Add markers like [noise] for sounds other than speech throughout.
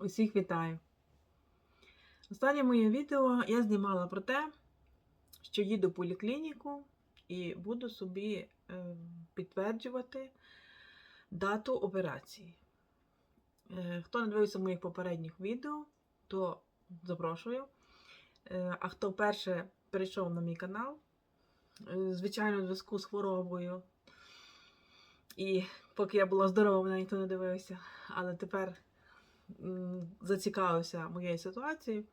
Усіх вітаю! Останнє моє відео я знімала про те, що їду в поліклініку і буду собі е, підтверджувати дату операції. Е, Хто не дивився моїх попередніх відео, то запрошую. Е, А хто вперше перейшов на мій канал, звичайно, в зв'язку з хворобою. І поки я була здорова, мене ніхто не дивився. Але тепер зацікавився моєю ситуацією,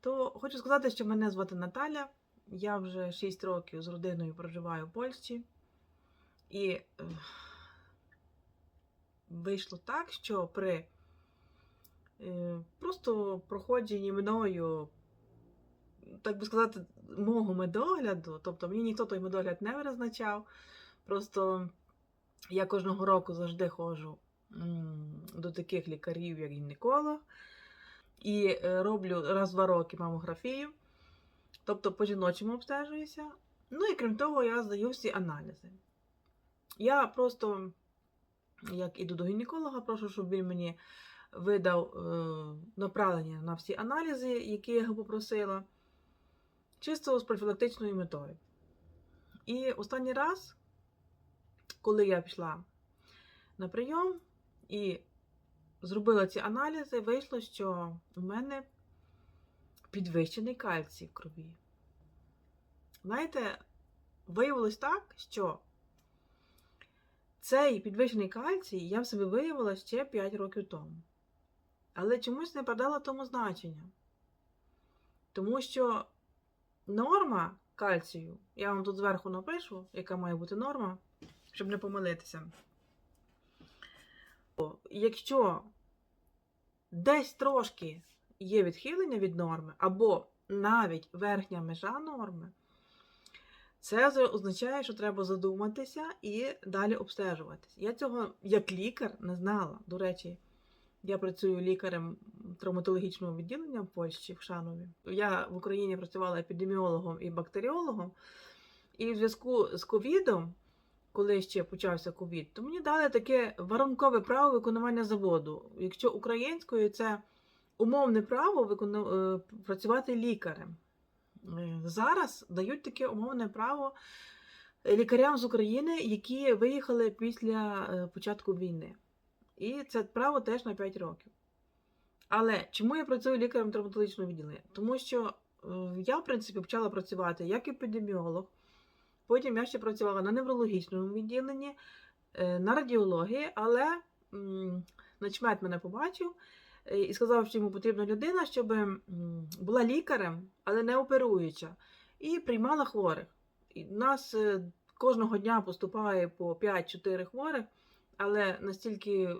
то хочу сказати, що мене звати Наталя. Я вже 6 років з родиною проживаю в Польщі. І е, вийшло так, що при е, просто проходженні мною, так би сказати, мого медогляду, тобто мені ніхто той медогляд не призначав. Просто я кожного року завжди ходжу до таких лікарів, як гінеколог, і е, роблю раз в два роки мамографію, тобто по жіночому обстежуюся. Ну і крім того, я здаю всі аналізи. Я просто, як іду до гінеколога, прошу, щоб він мені видав е, направлення на всі аналізи, які я його попросила, чисто з профілактичною метою. І останній раз, коли я пішла на прийом і зробила ці аналізи, вийшло, що у мене підвищений кальцій в крові. Знаєте, виявилось так, що цей підвищений кальцій я в себе виявила ще 5 років тому. Але чомусь не подала тому значення. Тому що норма кальцію, я вам тут зверху напишу, яка має бути норма, щоб не помилитися. Якщо десь трошки є відхилення від норми, або навіть верхня межа норми, це означає, що треба задуматися і далі обстежуватись. Я цього як лікар не знала. До речі, я працюю лікарем травматологічного відділення в Польщі, в Шанові. Я в Україні працювала епідеміологом і бактеріологом, і в зв'язку з ковідом коли ще почався ковід, то мені дали таке воронкове право виконування заводу. Якщо українською, це умовне право викону... е, працювати лікарем. Е, Зараз дають таке умовне право лікарям з України, які виїхали після е, початку війни. І це право теж на 5 років. Але чому я працюю лікарем травматологічного відділення? Тому що е, я, в принципі, почала працювати як епідеміолог. Потім я ще працювала на неврологічному відділенні, е, на радіології, але начмет мене побачив е, і сказав, що йому потрібна людина, щоб була лікарем, але не оперуюча, і приймала хворих. І нас е, кожного дня поступає по 5-4 хворих, але настільки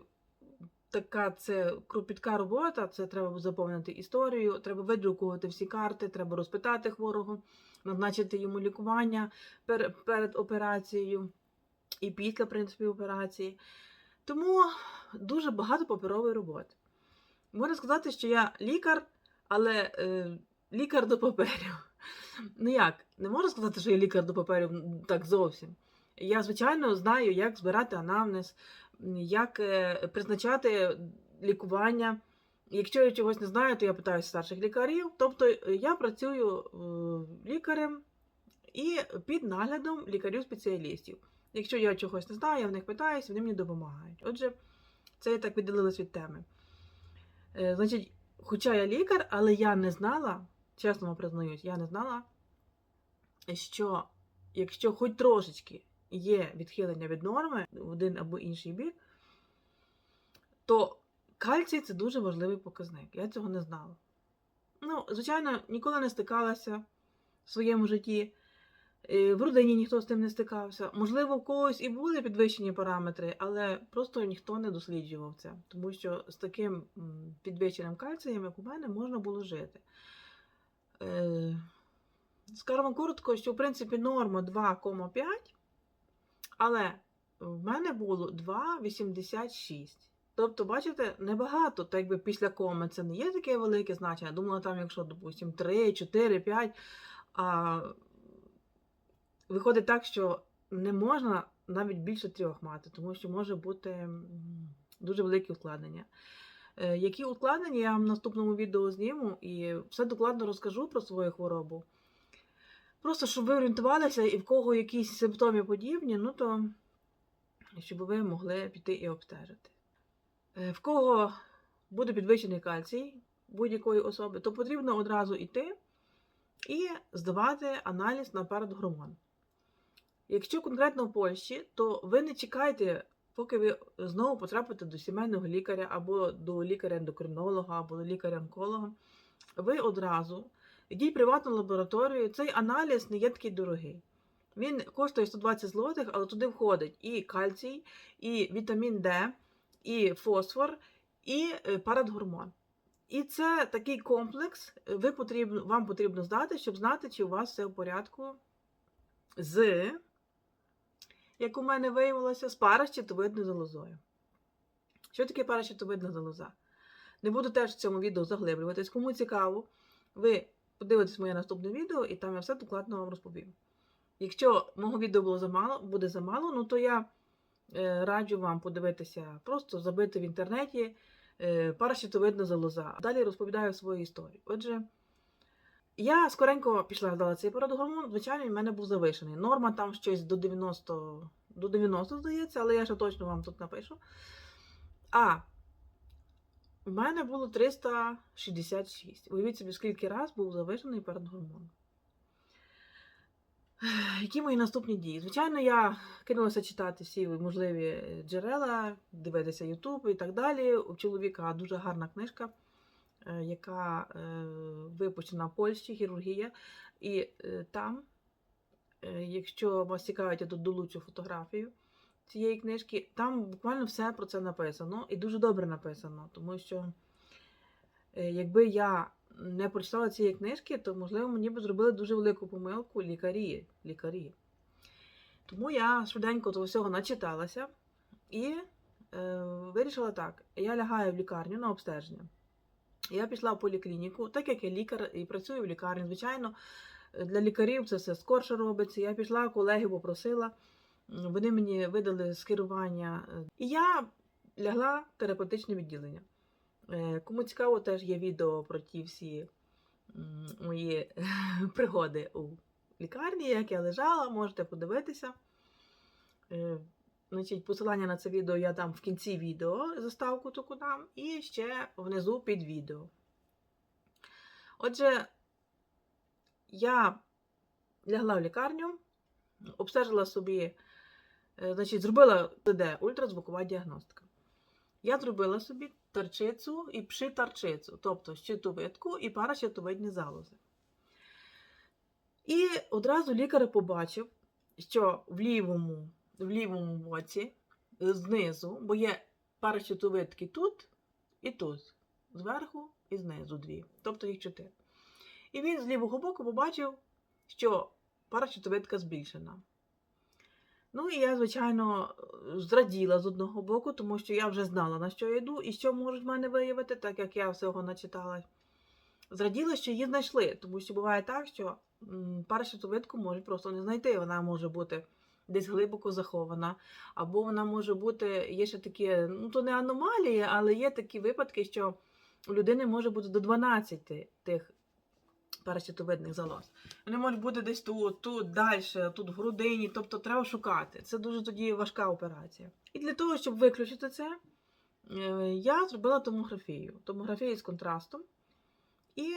така це кропітка робота, це треба заповнити історію, треба видрукувати всі карти, треба розпитати хворого, назначити йому лікування пер- перед операцією і після в принципі, операції. Тому дуже багато паперової роботи. Можна сказати, що я лікар, але е, лікар до паперів. Ну як, не можу сказати, що я лікар до паперів так зовсім. Я, звичайно, знаю, як збирати анамнез, як е, призначати лікування. Якщо я чогось не знаю, то я питаю старших лікарів. Тобто е, я працюю е, лікарем і під наглядом лікарів-спеціалістів. Якщо я чогось не знаю, я в них питаюся, вони мені допомагають. Отже, це я так відділилась від теми. Е, Значить, хоча я лікар, але я не знала, чесно вам признаюсь, я не знала, що якщо хоч трошечки є відхилення від норми в один або інший бік, то кальцій це дуже важливий показник. Я цього не знала. Ну, звичайно, ніколи не стикалася в своєму житті. Е, В родині ніхто з тим не стикався. Можливо, в когось і були підвищені параметри, але просто ніхто не досліджував це, тому що з таким підвищеним кальцієм, як у мене, можна було жити. Е, Скажу коротко, що в принципі норма 2,5, але в мене було 2,86. Тобто, бачите, небагато, так якби після коми це не є таке велике значення. Думала, там, якщо, допустимо, 3, 4, 5, а виходить так, що не можна навіть більше трьох мати, тому що може бути дуже велике ускладнення. Е, Які ускладнення я вам в наступному відео зніму і все докладно розкажу про свою хворобу. Просто щоб ви орієнтувалися і в кого якісь симптоми подібні, ну то щоб ви могли піти і обстежити. Е, В кого буде підвищений кальцій будь-якої особи, то потрібно одразу йти і здавати аналіз на парадгормон. Якщо конкретно в Польщі, то ви не чекайте, поки ви знову потрапите до сімейного лікаря, або до лікаря-ендокринолога, або до лікаря-онколога. Ви одразу йдіть в приватну лабораторію. Цей аналіз не є такий дорогий. Він коштує 120 злотих, але туди входить і кальцій, і вітамін Д, і фосфор, і е, парадгормон. І це такий комплекс, е, ви потрібно, вам потрібно здати, щоб знати, чи у вас все в порядку з, як у мене виявилося, з паращитовидною залозою. Що таке паращитовидна залоза? Не буду теж в цьому відео заглиблюватись. Кому цікаво, ви подивитесь моє наступне відео, і там я все докладно вам розповім. Якщо мого відео було замало, буде замало, ну то я раджу вам подивитися, просто забити в інтернеті е, паращитовидна залоза. Далі розповідаю свою історію. Отже, я скоренько пішла здала цей парадгормон, звичайно, в мене був завишений. Норма там щось до 90, до 90 здається, але я ще точно вам тут напишу. А в мене було 366. Уявіть собі, скільки раз був завишений парадгормон. Які мої наступні дії? Звичайно, я кинулася читати всі можливі джерела, дивитися Ютуб і так далі. У чоловіка дуже гарна книжка, е, яка е, випущена в Польщі, хірургія. І е, там, е, якщо вас цікавить, я тут долучу фотографію цієї книжки, там буквально все про це написано і дуже добре написано, тому що е, якби я не прочитала цієї книжки, то, можливо, мені б зробили дуже велику помилку лікарі. лікарі. Тому я швиденько того всього начиталася і е, вирішила так: я лягаю в лікарню на обстеження. Я пішла в поліклініку, так як я лікар і працюю в лікарні. Звичайно, для лікарів це все скорше робиться. Я пішла, колеги попросила, вони мені видали скерування. І я лягла в терапевтичне відділення. Е, Кому цікаво, теж є відео про ті всі мої [laughs] пригоди у лікарні, як я лежала, можете подивитися. Е, Значить, посилання на це відео я дам в кінці відео, заставку таку дам, і ще внизу під відео. Отже, я лягла в лікарню, обстежила собі, е, значить, зробила ТД, ультразвукова діагностика. Я зробила собі тарчицю і пшитарчицю, тобто щитовидку і паращитовидні залози. І одразу лікар побачив, що в лівому, в лівому боці знизу, бо є паращитовидки тут і тут, зверху і знизу дві, тобто їх чотири. І він з лівого боку побачив, що паращитовидка збільшена. Ну і я, звичайно, зраділа з одного боку, тому що я вже знала, на що я йду і що можуть в мене виявити, так як я всього начитала. Зраділа, що її знайшли, тому що буває так, що м, паращитовидку можуть просто не знайти. Вона може бути десь глибоко захована, або вона може бути, є ще такі, ну то не аномалії, але є такі випадки, що у людини може бути до 12 тих паращитовидних залоз. Вони можуть бути десь тут, тут, далі, тут в грудині, тобто треба шукати. Це дуже тоді важка операція. І для того, щоб виключити це, е, я зробила томографію. Томографію з контрастом. І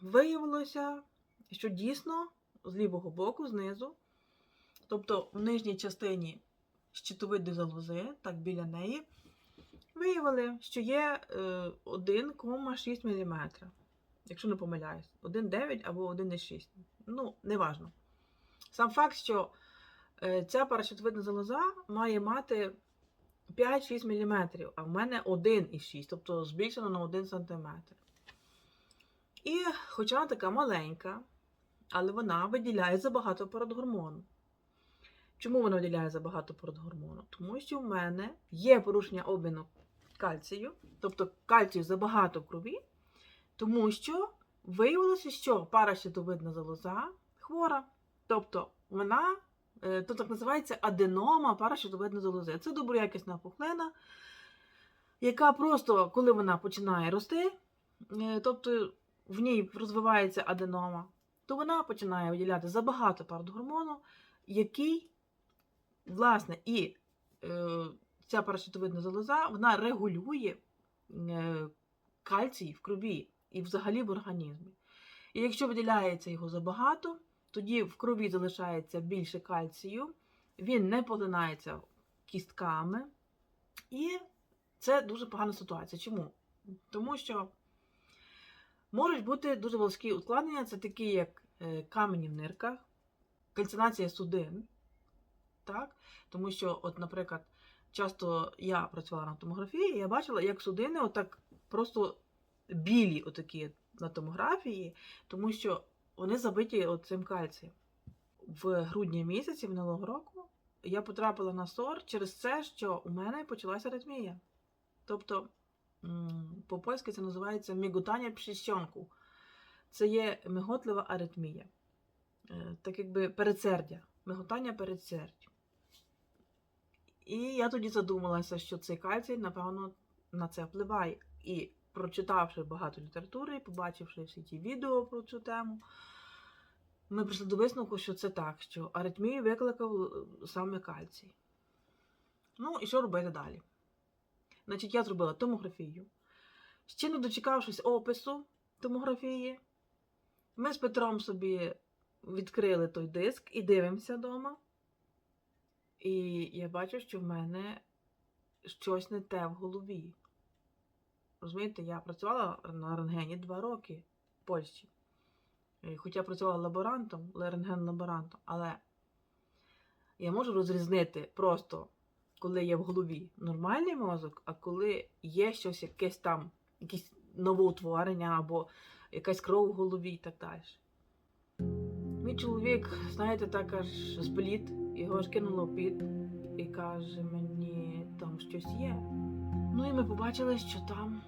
виявилося, що дійсно з лівого боку, знизу, тобто в нижній частині щитовидної залози, так біля неї, виявили, що є е, 1,6 мм. Якщо не помиляюсь, 1,9 або 1,6. Ну, неважно. Сам факт, що е, ця паращитовидна залоза має мати 5-6 мм, а в мене 1,6, тобто збільшено на 1 см. І хоча вона така маленька, але вона виділяє забагато парадгормону. Чому вона виділяє забагато парадгормону? Тому що в мене є порушення обміну кальцію, тобто кальцію забагато в крові, тому що виявилося, що паращитовидна залоза хвора. Тобто вона, е, то так називається аденома паращитовидної залози. Це доброякісна пухлина, яка просто, коли вона починає рости, е, тобто в ній розвивається аденома, то вона починає виділяти забагато парадгормону, який, власне, і е, ця парашютовидна залоза вона регулює кальцій в крові і взагалі в організмі. І якщо виділяється його забагато, тоді в крові залишається більше кальцію, він не поглинається кістками, і це дуже погана ситуація. Чому? Тому що можуть бути дуже важкі ускладнення, це такі, як е, камені в нирках, кальцинація судин. Так? Тому що, от, наприклад, часто я працювала на томографії, і я бачила, як судини отак просто білі отакі на томографії, тому що вони забиті цим кальцієм. В грудні місяці минулого року я потрапила на СОР через це, що у мене почалася аритмія. Тобто, по-польськи це називається міготання пшіщонку. Це є миготлива аритмія. Е, Так якби передсердя, миготання передсердя. І я тоді задумалася, що цей кальцій, напевно, на це впливає. І прочитавши багато літератури, побачивши всі ті відео про цю тему, ми прийшли до висновку, що це так, що аритмію викликав е, саме кальцій. Ну, і що робити далі? Значить, я зробила томографію. Ще не дочекавшись опису томографії, ми з Петром собі відкрили той диск і дивимося вдома. І я бачу, що в мене щось не те в голові. Розумієте, я працювала на рентгені два роки в Польщі. Хоча працювала лаборантом, рентген-лаборантом, але я можу розрізнити просто, коли є в голові нормальний мозок, а коли є щось якесь там, якесь новоутворення або якась кров в голові і так далі. Мій чоловік, знаєте, так аж зблід, його ж кинуло під і каже мені, там щось є. Ну і ми побачили, що там